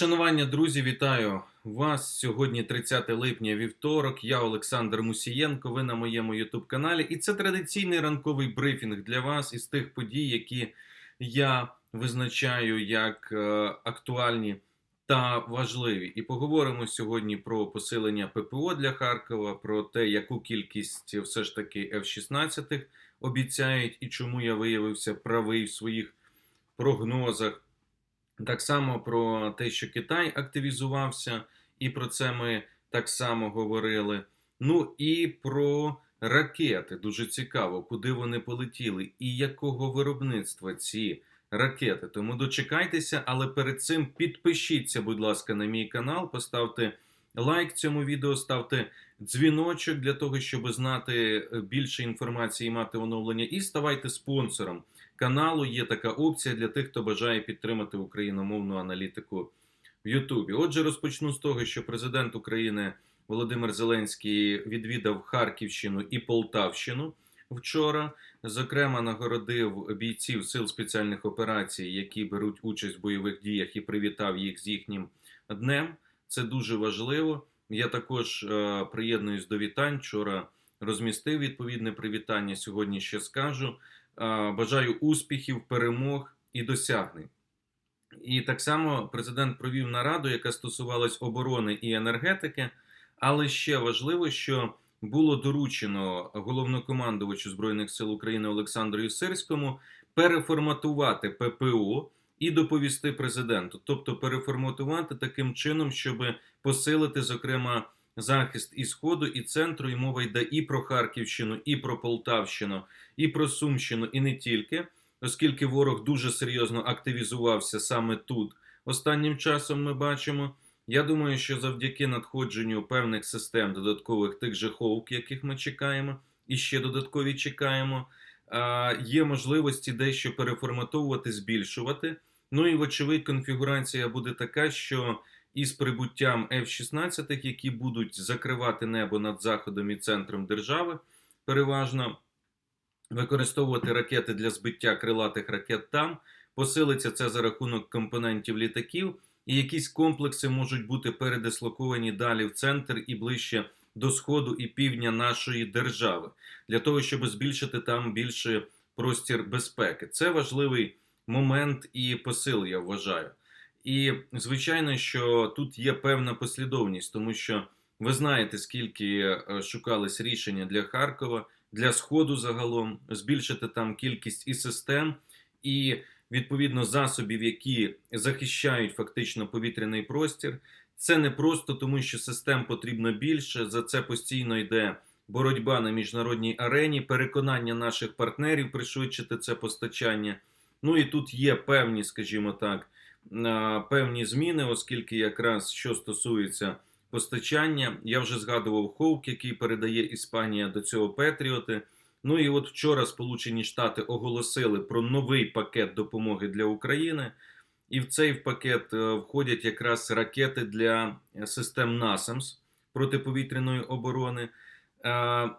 Шанування, друзі, вітаю вас сьогодні, 30 липня, вівторок. Я Олександр Мусієнко. Ви на моєму youtube каналі. І це традиційний ранковий брифінг для вас із тих подій, які я визначаю як е, актуальні та важливі. І поговоримо сьогодні про посилення ППО для Харкова, про те, яку кількість все ж таки F-16 обіцяють, і чому я виявився правий в своїх прогнозах. Так само про те, що Китай активізувався, і про це ми так само говорили. Ну і про ракети. Дуже цікаво, куди вони полетіли, і якого виробництва ці ракети. Тому дочекайтеся, але перед цим підпишіться, будь ласка, на мій канал, поставте лайк цьому відео, ставте дзвіночок для того, щоб знати більше інформації і мати оновлення, і ставайте спонсором каналу є така опція для тих, хто бажає підтримати україномовну аналітику в Ютубі. Отже, розпочну з того, що президент України Володимир Зеленський відвідав Харківщину і Полтавщину вчора. Зокрема, нагородив бійців сил спеціальних операцій, які беруть участь в бойових діях, і привітав їх з їхнім днем. Це дуже важливо. Я також е, приєднуюсь до вітань. Вчора розмістив відповідне привітання. Сьогодні ще скажу. Бажаю успіхів, перемог і досягнень. І так само президент провів нараду, яка стосувалась оборони і енергетики. Але ще важливо, що було доручено головнокомандувачу Збройних сил України Олександру Сирському переформатувати ППО і доповісти президенту, тобто переформатувати таким чином, щоб посилити, зокрема захист і Сходу, і центру, і мова йде і про Харківщину, і про Полтавщину, і про Сумщину, і не тільки, оскільки ворог дуже серйозно активізувався саме тут. Останнім часом ми бачимо. Я думаю, що завдяки надходженню певних систем додаткових тих же Хоук, яких ми чекаємо, і ще додаткові чекаємо, є можливості дещо переформатовувати, збільшувати. Ну і вочевидь, конфігурація буде така, що із прибуттям F-16, які будуть закривати небо над заходом і центром держави, переважно використовувати ракети для збиття крилатих ракет там. Посилиться це за рахунок компонентів літаків, і якісь комплекси можуть бути передислоковані далі в центр і ближче до сходу і півдня нашої держави, для того, щоб збільшити там більше простір безпеки. Це важливий момент і посил, я вважаю. І звичайно, що тут є певна послідовність, тому що ви знаєте, скільки е, шукались рішення для Харкова, для Сходу загалом, збільшити там кількість і систем, і відповідно засобів, які захищають фактично повітряний простір. Це не просто тому, що систем потрібно більше. За це постійно йде боротьба на міжнародній арені, переконання наших партнерів пришвидшити це постачання. Ну і тут є певні, скажімо так певні зміни, оскільки якраз що стосується постачання, я вже згадував Хоук, який передає Іспанія до цього Петріоти. Ну і от вчора Сполучені Штати оголосили про новий пакет допомоги для України, і в цей пакет е, входять якраз ракети для систем НАСАМС протиповітряної оборони,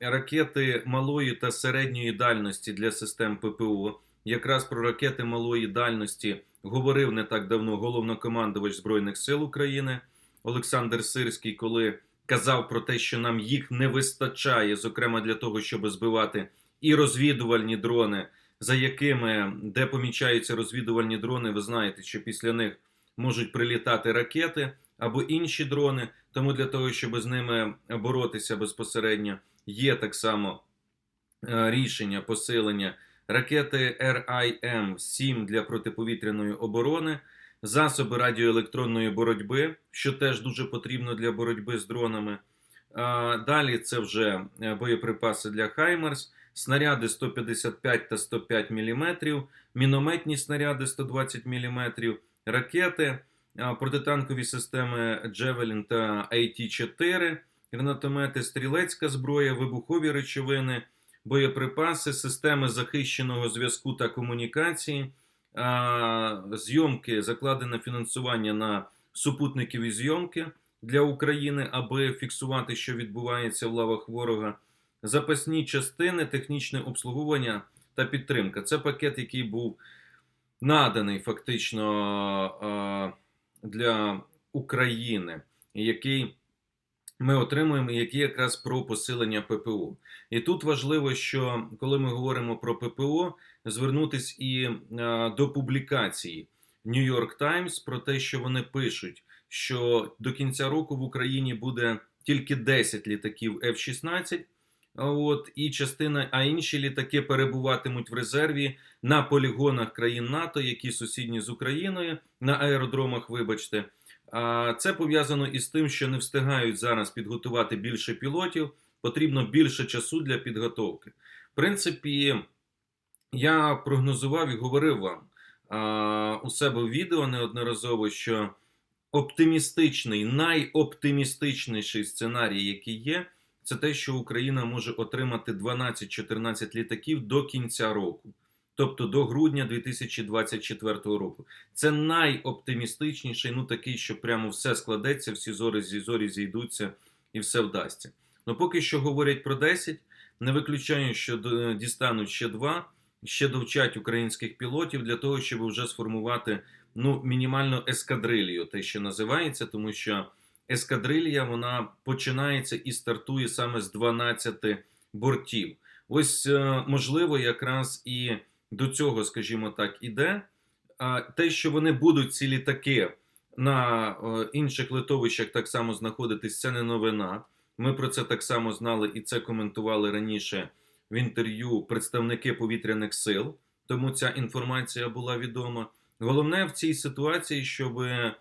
ракети малої та середньої дальності для систем ППО. Якраз про ракети малої дальності говорив не так давно головнокомандувач Збройних сил України Олександр Сирський, коли казав про те, що нам їх не вистачає, зокрема для того, щоб збивати і розвідувальні дрони, за якими де помічаються розвідувальні дрони, ви знаєте, що після них можуть прилітати ракети або інші дрони. Тому для того, щоб з ними боротися безпосередньо, є так само е, рішення посилення ракети РIM 7 для протиповітряної оборони, засоби радіоелектронної боротьби, що теж дуже потрібно для боротьби з дронами. Далі це вже е, боєприпаси для Хаймерс, снаряди 155 та 105 мм, мінометні снаряди 120 мм, ракети, протитанкові системи Джевелін та AT-4, гранатомети, стрілецька зброя, вибухові речовини боєприпаси, системи захищеного зв'язку та комунікації, зйомки, закладене фінансування на супутникові зйомки для України, аби фіксувати, що відбувається в лавах ворога, запасні частини, технічне обслуговування та підтримка. Це пакет, який був наданий фактично для України, який ми отримуємо, який якраз про посилення ППО. І тут важливо, що коли ми говоримо про ППО, звернутись і е, до публікації New York Times про те, що вони пишуть, що до кінця року в Україні буде тільки 10 літаків F-16, а От і частина, а інші літаки перебуватимуть в резерві на полігонах країн НАТО, які сусідні з Україною, на аеродромах. Вибачте, це пов'язано із тим, що не встигають зараз підготувати більше пілотів. Потрібно більше часу для підготовки. В принципі, я прогнозував і говорив вам а, у себе в відео неодноразово, що оптимістичний, найоптимістичніший сценарій, який є, це те, що Україна може отримати 12-14 літаків до кінця року, тобто до грудня 2024 року. Це найоптимістичніший, ну такий, що прямо все складеться, всі зорі зі зорі зійдуться і все вдасться. Ну поки що говорять про 10, не виключаю, що до- дістануть ще два, ще довчать українських пілотів для того, щоб вже сформувати ну, мінімальну ескадрилью, те, що називається, тому що ескадрилья вона починається і стартує саме з 12 бортів. Ось е, можливо, якраз і до цього, скажімо так, іде. А те, що вони будуть ці літаки на е, інших литовищах так само знаходитись, це не новина. Ми про це так само знали і це коментували раніше в інтерв'ю представники повітряних сил. Тому ця інформація була відома. Головне в цій ситуації, щоб е,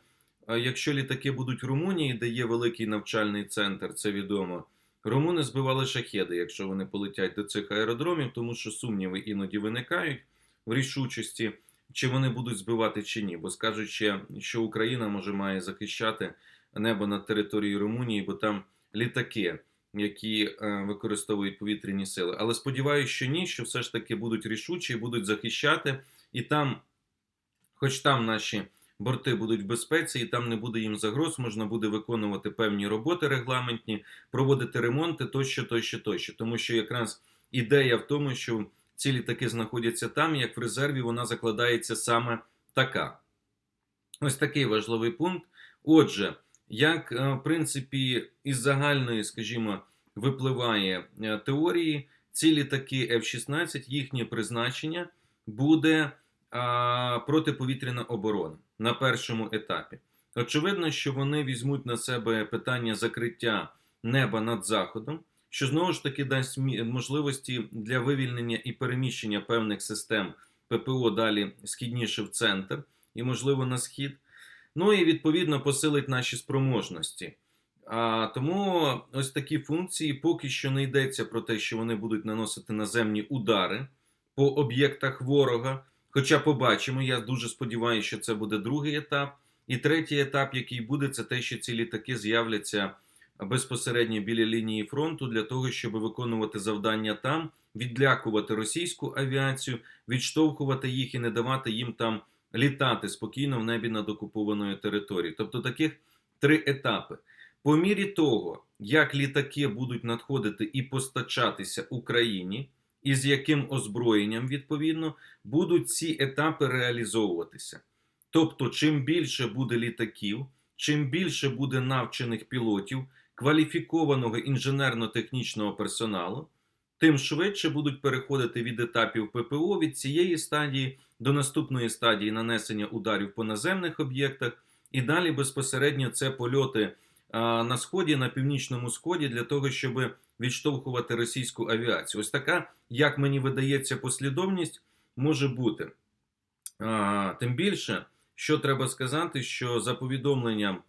якщо літаки будуть в Румунії, де є великий навчальний центр, це відомо. Румуни збивали шахеди, якщо вони полетять до цих аеродромів, тому що сумніви іноді виникають в рішучості, чи вони будуть збивати чи ні. Бо скажуть ще, що Україна може має захищати небо над територією Румунії, бо там літаки, які е, використовують повітряні сили. Але сподіваюся, що ні, що все ж таки будуть рішучі, будуть захищати, і там, хоч там наші борти будуть в безпеці, і там не буде їм загроз, можна буде виконувати певні роботи регламентні, проводити ремонти тощо, тощо, тощо. Тому що якраз ідея в тому, що ці літаки знаходяться там, як в резерві вона закладається саме така. Ось такий важливий пункт. Отже, як е, в принципі із загальної, скажімо, випливає е, теорії, ці літаки F-16, їхнє призначення буде протиповітряна оборона на першому етапі. Очевидно, що вони візьмуть на себе питання закриття неба над заходом, що знову ж таки дасть можливості для вивільнення і переміщення певних систем ППО далі східніше в центр і, можливо, на схід. Ну і відповідно посилить наші спроможності. А, тому ось такі функції поки що не йдеться про те, що вони будуть наносити наземні удари по об'єктах ворога. Хоча побачимо, я дуже сподіваюся, що це буде другий етап. І третій етап, який буде, це те, що ці літаки з'являться безпосередньо біля лінії фронту для того, щоб виконувати завдання там, відлякувати російську авіацію, відштовхувати їх і не давати їм там літати спокійно в небі над окупованою територією. Тобто таких три етапи. По мірі того, як літаки будуть надходити і постачатися Україні, і з яким озброєнням відповідно будуть ці етапи реалізовуватися. Тобто, чим більше буде літаків, чим більше буде навчених пілотів, кваліфікованого інженерно-технічного персоналу, тим швидше будуть переходити від етапів ППО від цієї стадії до наступної стадії нанесення ударів по наземних об'єктах, і далі безпосередньо це польоти на сході, на північному сході для того, щоб відштовхувати російську авіацію. Ось така, як мені видається, послідовність може бути. Тим більше, що треба сказати, що за повідомленням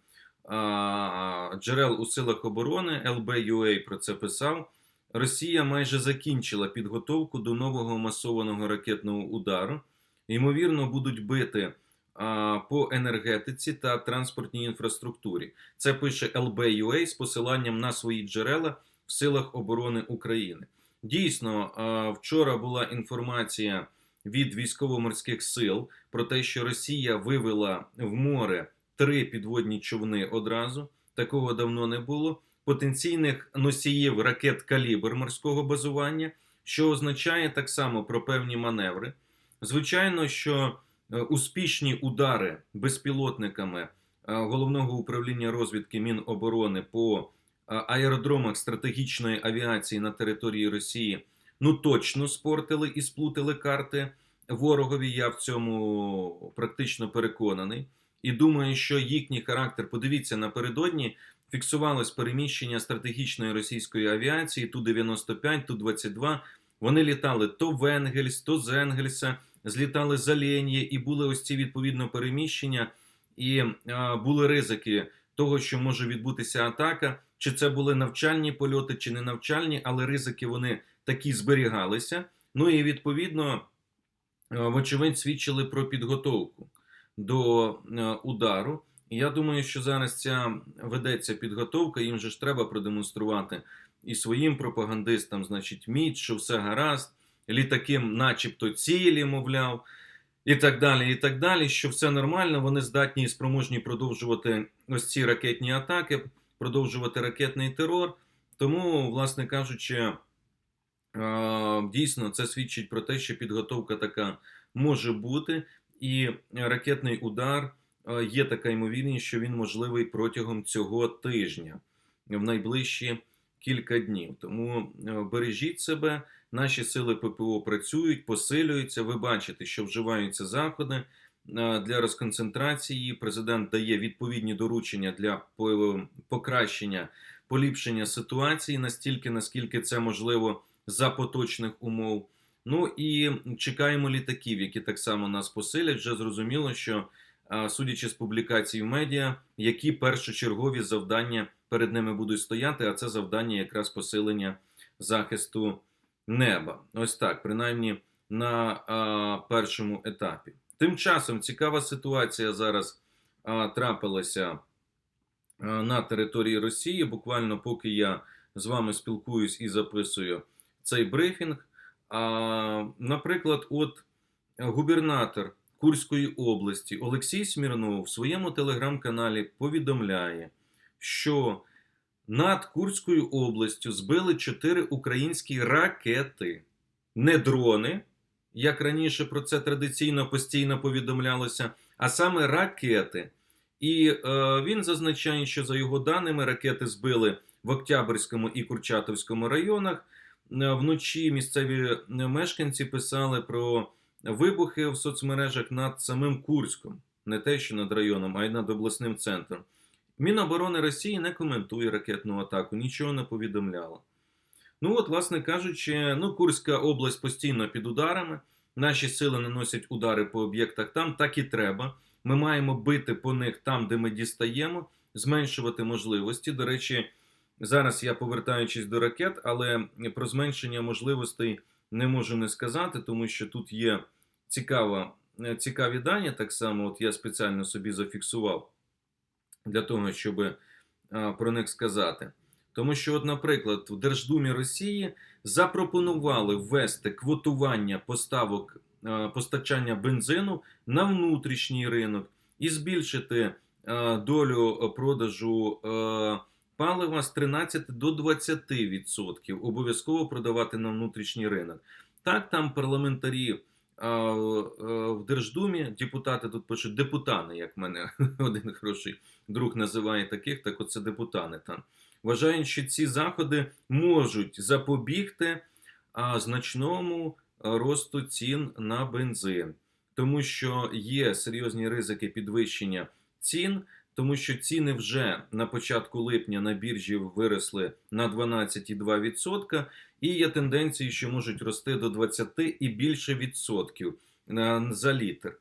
джерел у силах оборони ЛБ.UA про це писав. Росія майже закінчила підготовку до нового масованого ракетного удару. Ймовірно, будуть бити а, по енергетиці та транспортній інфраструктурі. Це пише ЛБ.UA з посиланням на свої джерела в силах оборони України. Дійсно, вчора була інформація від військово-морських сил про те, що Росія вивела в море три підводні човни одразу. Такого давно не було. Потенційних носіїв ракет калібр морського базування, що означає так само про певні маневри. Звичайно, що е, успішні удари безпілотниками головного управління розвідки Міноборони по е, аеродромах стратегічної авіації на території Росії ну точно спортили і сплутали карти ворогові. Я в цьому практично переконаний. І думаю, що їхній характер, подивіться, напередодні фіксувалось переміщення стратегічної російської авіації Ту-95, Ту-22. Вони літали то в Енгельс, то з Енгельса, злітали з Оленє, і були ось ці відповідно переміщення, і а, були ризики того, що може відбутися атака. Чи це були навчальні польоти, чи не навчальні, але ризики вони такі зберігалися. Ну і відповідно, е, вочевидь, свідчили про підготовку до е, удару. Я думаю, що зараз ця ведеться підготовка, їм же ж треба продемонструвати і своїм пропагандистам, значить, міць, що все гаразд, літаки, начебто, цілі, мовляв, і так далі, і так далі, що все нормально, вони здатні і спроможні продовжувати ось ці ракетні атаки, продовжувати ракетний терор. Тому, власне кажучи, е, дійсно це свідчить про те, що підготовка така може бути, і ракетний удар е, є така ймовірність, що він можливий протягом цього тижня, в найближчі кілька днів. Тому е, бережіть себе, наші сили ППО працюють, посилюються. Ви бачите, що вживаються заходи для розконцентрації. Президент дає відповідні доручення для покращення, поліпшення ситуації настільки, наскільки це можливо за поточних умов. Ну і чекаємо літаків, які так само нас посилять. Вже зрозуміло, що судячи з публікацій в медіа, які першочергові завдання перед ними будуть стояти, а це завдання якраз посилення захисту неба. Ось так, принаймні на а, першому етапі. Тим часом цікава ситуація зараз а, трапилася а, на території Росії. Буквально поки я з вами спілкуюсь і записую цей брифінг. А, наприклад, от губернатор Курської області Олексій Смірнов в своєму телеграм-каналі повідомляє, що над Курською областю збили чотири українські ракети, не дрони, як раніше про це традиційно постійно повідомлялося, а саме ракети. І е, він зазначає, що за його даними ракети збили в Октябрьському і Курчатовському районах. Е, Вночі місцеві е, мешканці писали про вибухи в соцмережах над самим Курськом, не те, що над районом, а й над обласним центром. Міноборони Росії не коментує ракетну атаку, нічого не повідомляла. Ну от, власне кажучи, ну, Курська область постійно під ударами. Наші сили наносять удари по об'єктах там, так і треба. Ми маємо бити по них там, де ми дістаємо, зменшувати можливості. До речі, зараз я повертаючись до ракет, але про зменшення можливостей не можу не сказати, тому що тут є цікава, е, цікаві дані. Так само, от я спеціально собі зафіксував для того, щоб про них сказати. Тому що, от, наприклад, в Держдумі Росії запропонували ввести квотування поставок е, постачання бензину на внутрішній ринок і збільшити е, долю продажу е, палива з 13 до 20%. Обов'язково продавати на внутрішній ринок. Так, там парламентарі в Держдумі, депутати тут пишуть депутани, як мене один хороший друг називає таких, так оце депутани там. Вважають, що ці заходи можуть запобігти значному росту цін на бензин, тому що є серйозні ризики підвищення цін, тому що ціни вже на початку липня на біржі виросли на 12,2%, і є тенденції, що можуть рости до 20 і більше відсотків за літр.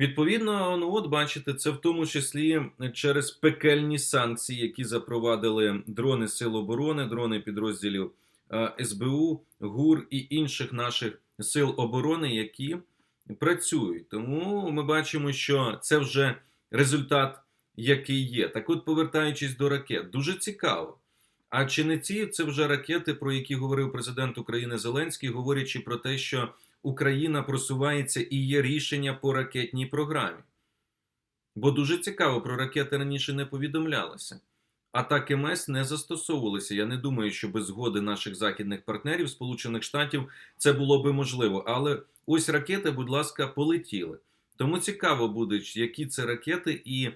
Відповідно, ну от бачите, це в тому числі через пекельні санкції, які запровадили дрони Сил оборони, дрони підрозділів е, СБУ, ГУР і інших наших сил оборони, які працюють. Тому ми бачимо, що це вже результат, який є. Так, от, повертаючись до ракет, дуже цікаво. А чи не ці це вже ракети, про які говорив президент України Зеленський, говорячи про те, що Україна просувається і є рішення по ракетній програмі. Бо дуже цікаво, про ракети раніше не повідомлялося. Атаки МЕС не застосовувалися. Я не думаю, що без згоди наших західних партнерів Сполучених Штатів це було би можливо. Але ось ракети, будь ласка, полетіли. Тому цікаво буде, які це ракети і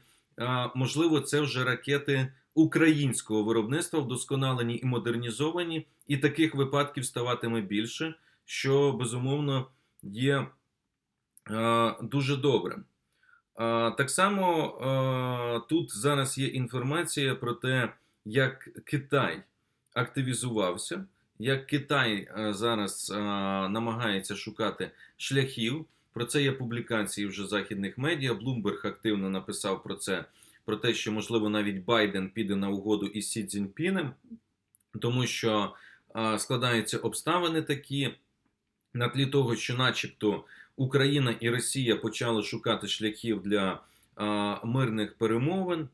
можливо, це вже ракети українського виробництва, вдосконалені і модернізовані, і таких випадків ставатиме більше, що безумовно є а, дуже добрим. А, Так само а, тут зараз є інформація про те, як Китай активізувався, як Китай зараз намагається шукати шляхів. Про це є публікації вже західних медіа. Bloomberg активно написав про це, про те, що можливо навіть Байден піде на угоду із Сі Цзіньпінем, тому що складаються обставини такі на тлі того, що, начебто, Україна і Росія почали шукати шляхів для а, мирних перемовин,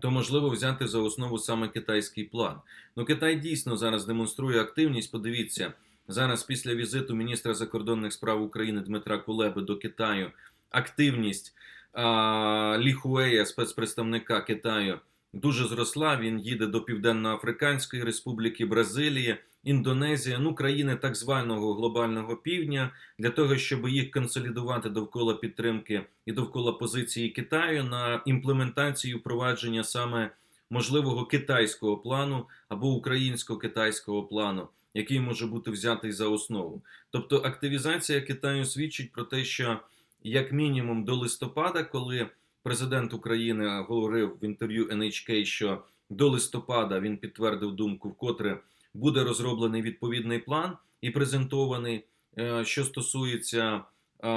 то можливо взяти за основу саме китайський план. Ну, Китай дійсно зараз демонструє активність. Подивіться, зараз після візиту міністра закордонних справ України Дмитра Кулеби до Китаю активність а, Лі Хуея, спецпредставника Китаю, дуже зросла. Він їде до Південно-Африканської Республіки, Бразилії, Індонезії, ну країни так званого глобального півдня, для того, щоб їх консолідувати довкола підтримки і довкола позиції Китаю на імплементацію впровадження саме можливого китайського плану або українсько-китайського плану, який може бути взятий за основу. Тобто активізація Китаю свідчить про те, що як мінімум до листопада, коли президент України говорив в інтерв'ю NHK, що до листопада він підтвердив думку, вкотре буде розроблений відповідний план і презентований, е, що стосується е,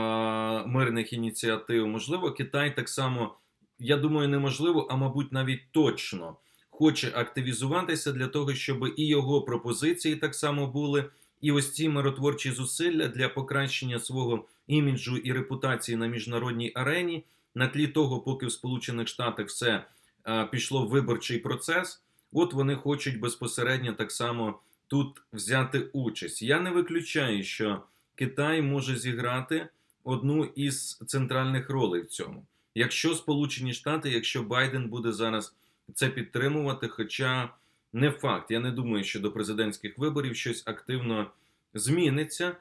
мирних ініціатив. Можливо, Китай так само, я думаю, неможливо, а мабуть, навіть точно хоче активізуватися для того, щоб і його пропозиції так само були. І ось ці миротворчі зусилля для покращення свого іміджу і репутації на міжнародній арені, на тлі того, поки в Сполучених Штатах все пішло в виборчий процес, от вони хочуть безпосередньо так само тут взяти участь. Я не виключаю, що Китай може зіграти одну із центральних ролей в цьому. Якщо Сполучені Штати, якщо Байден буде зараз це підтримувати, хоча не факт, я не думаю, що до президентських виборів щось активно зміниться,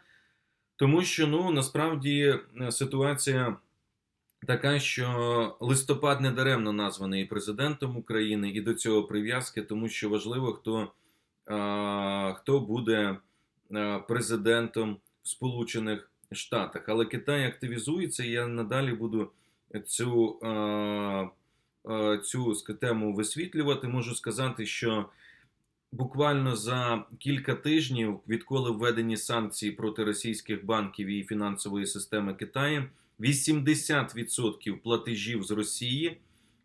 тому що ну насправді ситуація така, що листопад не даремно названий президентом України і до цього прив'язки, тому що важливо, хто, хто буде президентом в Сполучених Штатах. Але Китай активізується, і я надалі буду цю. Цю тему висвітлювати, можу сказати, що буквально за кілька тижнів, відколи введені санкції проти російських банків і фінансової системи Китаю, 80% платежів з Росії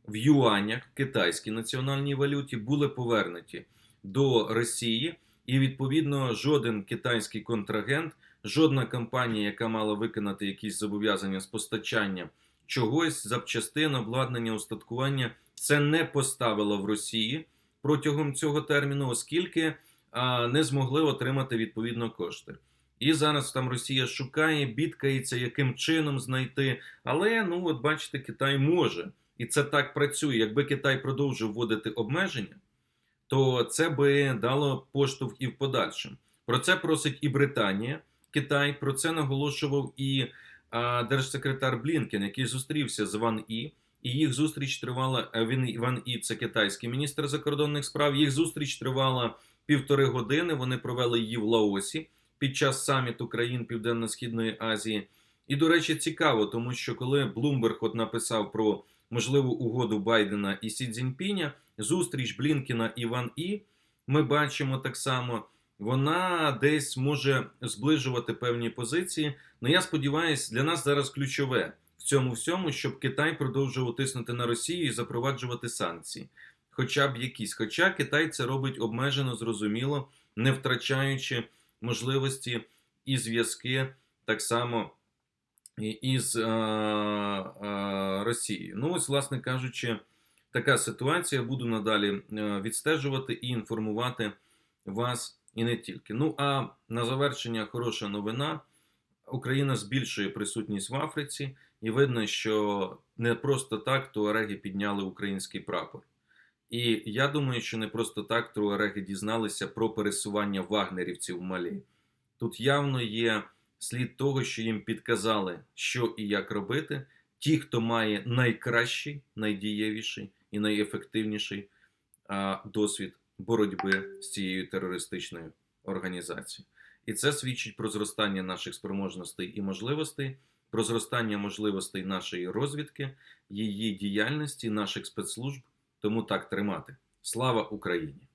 в юанях китайській національній валюті були повернуті до Росії, і відповідно жоден китайський контрагент, жодна компанія, яка мала виконати якісь зобов'язання з постачання чогось, запчастин, обладнання, устаткування, це не поставило в Росії протягом цього терміну, оскільки а, не змогли отримати відповідно кошти. І зараз там Росія шукає, бідкається, яким чином знайти. Але ну, от бачите, Китай може. І це так працює. Якби Китай продовжив вводити обмеження, то це би дало поштовх і в подальшому. Про це просить і Британія, Китай. Про це наголошував і а, держсекретар Блінкен, який зустрівся з Ван І. І їх зустріч тривала. Він Ван І, це китайський міністр закордонних справ. Їх зустріч тривала півтори години. Вони провели її в Лаосі під час саміту країн Південно-Східної Азії. І, до речі, цікаво, тому що коли Блумберг от написав про можливу угоду Байдена і Сі Цзіньпіня, зустріч Блінкіна і Ван І, ми бачимо так само, вона десь може зближувати певні позиції. Ну я сподіваюся, для нас зараз ключове в цьому всьому, щоб Китай продовжував тиснути на Росію і запроваджувати санкції. Хоча б якісь. Хоча Китай це робить обмежено, зрозуміло, не втрачаючи можливості і зв'язки так само із е, е, Росією. Ну, ось, власне кажучи, така ситуація. Буду надалі е, відстежувати і інформувати вас і не тільки. Ну а на завершення хороша новина. Україна збільшує присутність в Африці, і видно, що не просто так туареги підняли український прапор. І я думаю, що не просто так туареги дізналися про пересування вагнерівців в Малі. Тут явно є слід того, що їм підказали, що і як робити. ті, хто має найкращий, найдієвіший і найефективніший а, досвід боротьби з цією терористичною організацією. І це свідчить про зростання наших спроможностей і можливостей, про зростання можливостей нашої розвідки, її діяльності, наших спецслужб. Тому так тримати. Слава Україні!